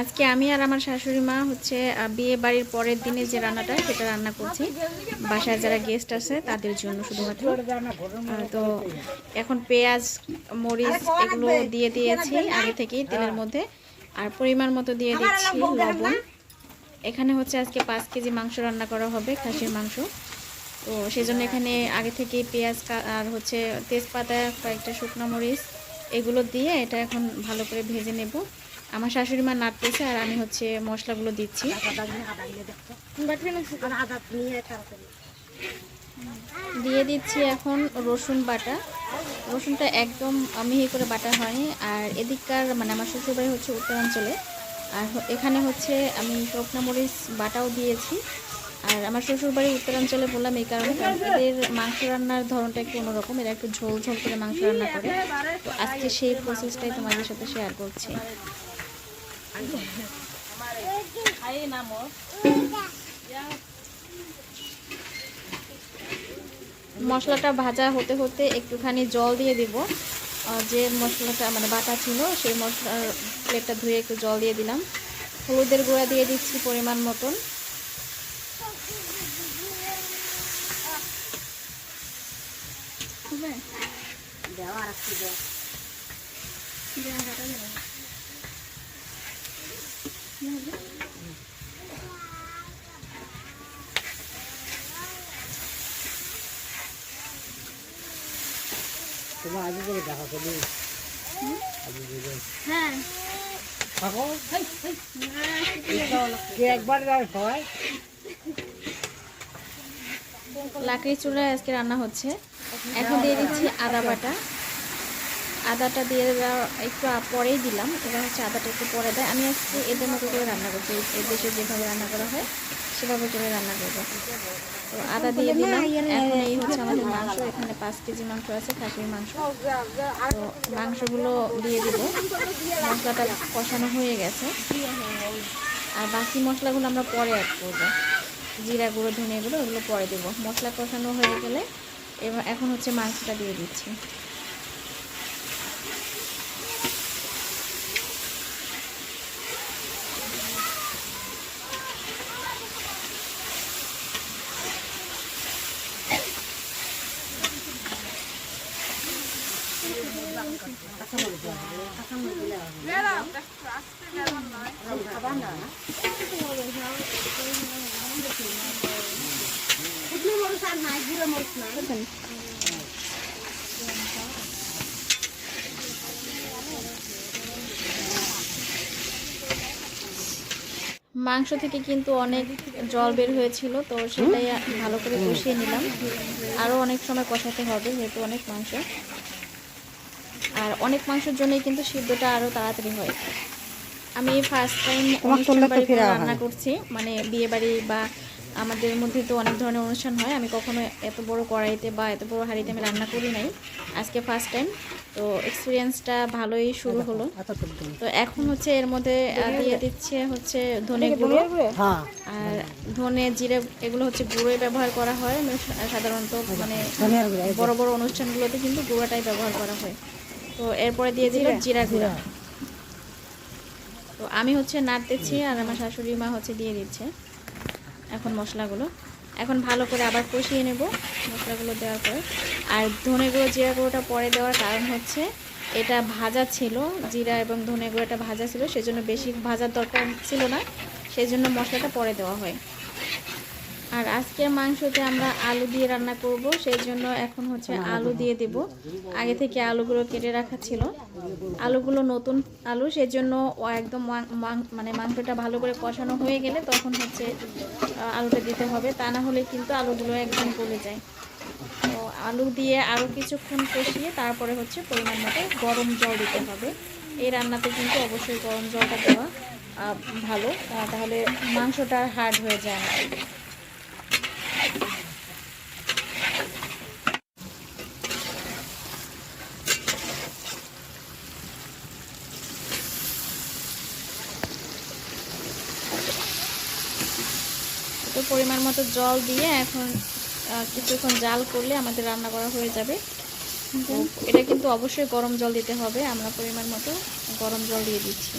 আজকে আমি আর আমার শাশুড়ি মা হচ্ছে বিয়ে বাড়ির পরের দিনে যে রান্নাটা, সেটা রান্না করছি। বাসায় যারা গেস্ট আছে, তাদের জন্য শুধুমাত্র। তো এখন পেঁয়াজ, মরিচ এগুলো দিয়ে দিয়েছি, আগে থেকেই তেলের মধ্যে। আর পরিমাণ মতো দিয়ে দিচ্ছি লবণ। এখানে হচ্ছে আজকে পাঁচ কেজি মাংস রান্না করা হবে, খাসির মাংস। তো সেই জন্য এখানে আগে থেকেই পেঁয়াজ আর হচ্ছে তেজপাতা, কয়েকটা শুকনো মরিচ, এগুলো দিয়ে এটা এখন ভালো করে ভেজে নেব। আমার শাশুড়ি মা নাড়তেছে আর আমি হচ্ছে মশলাগুলো দিচ্ছি। দিয়ে দিচ্ছি এখন রসুন বাটা। রসুনটা একদম মিহি করে বাটা হয়নি। আর এদিককার মানে আমার শ্বশুরবাড়ি হচ্ছে উত্তরাঞ্চলে। আর এখানে হচ্ছে আমি শুকনো মরিচ বাটাও দিয়েছি। আর আমার শ্বশুরবাড়ি উত্তরাঞ্চলে বললাম এই কারণে এদের মাংস রান্নার ধরনটা একটু অন্যরকম। এরা একটু ঝোল ঝোল করে মাংস রান্না করে। তো আজকে সেই প্রসেসটাই তোমাদের সাথে শেয়ার করছি। মশলাটা ভাজা হতে হতে একটুখানি জল দিয়ে দিব। যে মশলাটা মানে বাটা ছিল, সেই মশলার প্লেটটা ধুয়ে একটু জল দিয়ে দিলাম। হলুদের গুঁড়া দিয়ে দিচ্ছি পরিমাণ মতন। তোমার আগে করে দেখা করবি হ্যাঁ। থাকো। একবার যাবে সবাই? লাকড়ি চুলায় আজকে রান্না হচ্ছে। এখন দিয়ে দিচ্ছি আদা বাটা। আদাটা দিয়ে দেওয়া একটু পরেই দিলাম। এবার হচ্ছে আদাটা একটু পরে দেয়। আমি আজকে এদের মতো করে রান্না করছি। এই দেশে যেভাবে রান্না করা হয়, সেভাবে করে রান্না করব। তো আদা দিয়ে দিলাম। এখন এই হচ্ছে আমাদের মাংস। এখানে পাঁচ কেজি মাংস আছে, খাসির মাংস। তো মাংসগুলো দিয়ে দিব। মশলাটা কষানো হয়ে গেছে। আর বাকি মশলাগুলো আমরা পরে অ্যাড করব। জিরা গুঁড়ো, ধনিয়া গুঁড়ো ওগুলো পরে দেবো। মশলা কষানো হয়ে গেলে এবার এখন হচ্ছে মাংসটা দিয়ে দিচ্ছি। মাংস থেকে কিন্তু অনেক জল বের হয়েছিল, তো সেটাই ভালো করে কষিয়ে নিলাম। আরও অনেক সময় কষাতে হবে, যেহেতু অনেক মাংস। আর অনেক মাংসের জন্যই কিন্তু সিদ্ধটা আরও তাড়াতাড়ি হয়। আমি ফার্স্ট টাইম অনুষ্ঠান বাড়ি রান্না করছি মানে বিয়ে বাড়ি বা আমাদের মধ্যে তো অনেক ধরনের অনুষ্ঠান হয়। আমি কখনো এত বড় কড়াইতে বা এত বড় হাঁড়িতে আমি রান্না করি নাই। আজকে ফার্স্ট টাইম তো এক্সপিরিয়েন্সটা ভালোই শুরু হলো। তো এখন হচ্ছে এর মধ্যে দিয়ে দিচ্ছে হচ্ছে ধনে গুঁড়ো। হ্যাঁ। আর ধনে জিরে এগুলো হচ্ছে গুঁড়োই ব্যবহার করা হয়। মানে সাধারণত মানে। বড় বড় অনুষ্ঠানগুলোতে কিন্তু গুঁড়োটাই ব্যবহার করা হয়। তো এরপরে দিয়ে দিল জিরা? গুঁড়া। তো আমি হচ্ছে নাড়তেছি আর আমার শাশুড়ি মা হচ্ছে দিয়ে দিচ্ছে এখন মশলাগুলো। এখন ভালো করে আবার কষিয়ে নেব মশলাগুলো দেওয়ার পরে। আর ধনে গুঁড়ো জিরা গুঁড়োটা পরে দেওয়ার কারণ হচ্ছে এটা ভাজা ছিল জিরা এবং ধনে গুঁড়োটা ভাজা ছিল সেজন্য বেশি ভাজার দরকার ছিল না সেই জন্য মশলাটা পরে দেওয়া হয়। আর আজকের মাংসতে আমরা আলু দিয়ে রান্না করব, সেই জন্য এখন হচ্ছে আলু দিয়ে দেব। আগে থেকে আলুগুলো কেটে রাখা ছিল। আলুগুলো নতুন আলু, সেই জন্য একদম মানে মাংসটা ভালো করে কষানো হয়ে গেলে তখন হচ্ছে আলুটা দিতে হবে। তা না হলে কিন্তু আলুগুলো একদম গলে যায়। তো আলু দিয়ে আরও কিছুক্ষণ কষিয়ে তারপরে হচ্ছে পরিমাণ মতো গরম জল দিতে হবে। এই রান্নাতে কিন্তু অবশ্যই গরম জলটা দেওয়া ভালো। তাহলে মাংসটা হার্ড হয়ে যায়। না পরিমাণ মতো জল দিয়ে এখন কিছুক্ষণ জাল করলে আমাদের রান্না করা হয়ে যাবে। এটা কিন্তু অবশ্যই গরম জল দিতে হবে। আমরা পরিমাণ মতো গরম জল দিয়ে দিচ্ছি।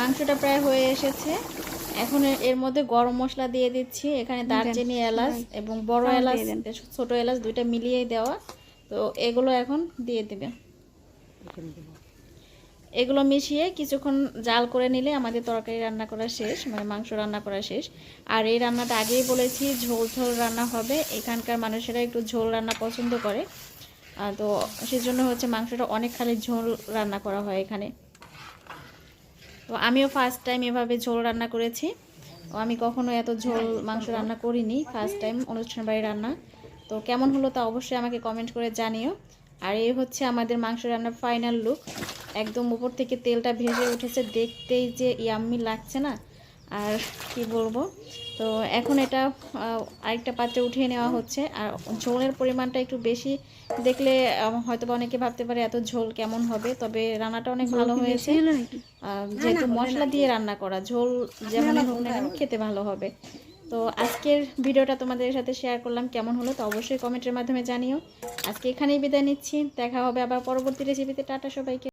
মাংসটা প্রায় হয়ে এসেছে। এখন এর মধ্যে গরম মশলা দিয়ে দিচ্ছি। এখানে দারচিনি এলাচ এবং বড় এলাচ ছোট এলাচ দুইটা মিলিয়েই দেওয়া। তো এগুলো এখন দিয়ে দেবে। এগুলো মিশিয়ে কিছুক্ষণ জাল করে নিলে আমাদের তরকারি রান্না করা শেষ মানে মাংস রান্না করা শেষ। আর এই রান্নাটা আগেই বলেছি ঝোল ঝোল রান্না হবে। এখানকার মানুষেরা একটু ঝোল রান্না পছন্দ করে। তো সেজন্য হচ্ছে মাংসটা অনেক খালি ঝোল রান্না করা হয় এখানে। তো আমিও ফার্স্ট টাইম এভাবে ঝোল রান্না করেছি। ও আমি কখনো এত ঝোল, মাংস রান্না করিনি ফার্স্ট টাইম অনুষ্ঠান বাড়ি রান্না। তো কেমন হলো তা অবশ্যই আমাকে কমেন্ট করে জানিও। আর এই হচ্ছে আমাদের মাংস রান্নার ফাইনাল লুক একদম উপর থেকে তেলটা ভেজে উঠেছে, দেখতেই যে ইয়াম্মি লাগছে না। আর কি বলব? তো এখন এটা আরেকটা পাত্রে উঠিয়ে নেওয়া হচ্ছে। আর ঝোলের পরিমাণটা একটু বেশি দেখলে হয়তো বা অনেকে ভাবতে পারে এত ঝোল কেমন হবে তবে রান্নাটা অনেক ভালো হয়েছে। যেহেতু মশলা দিয়ে রান্না করা ঝোল যেমন হোক না কেন খেতে ভালো হবে। তো আজকের ভিডিওটা তোমাদের সাথে শেয়ার করলাম কেমন হলো তো অবশ্যই কমেন্টের মাধ্যমে জানিও। আজকে এখানেই বিদায় নিচ্ছি দেখা হবে আবার পরবর্তী রেসিপিতে টাটা সবাইকে।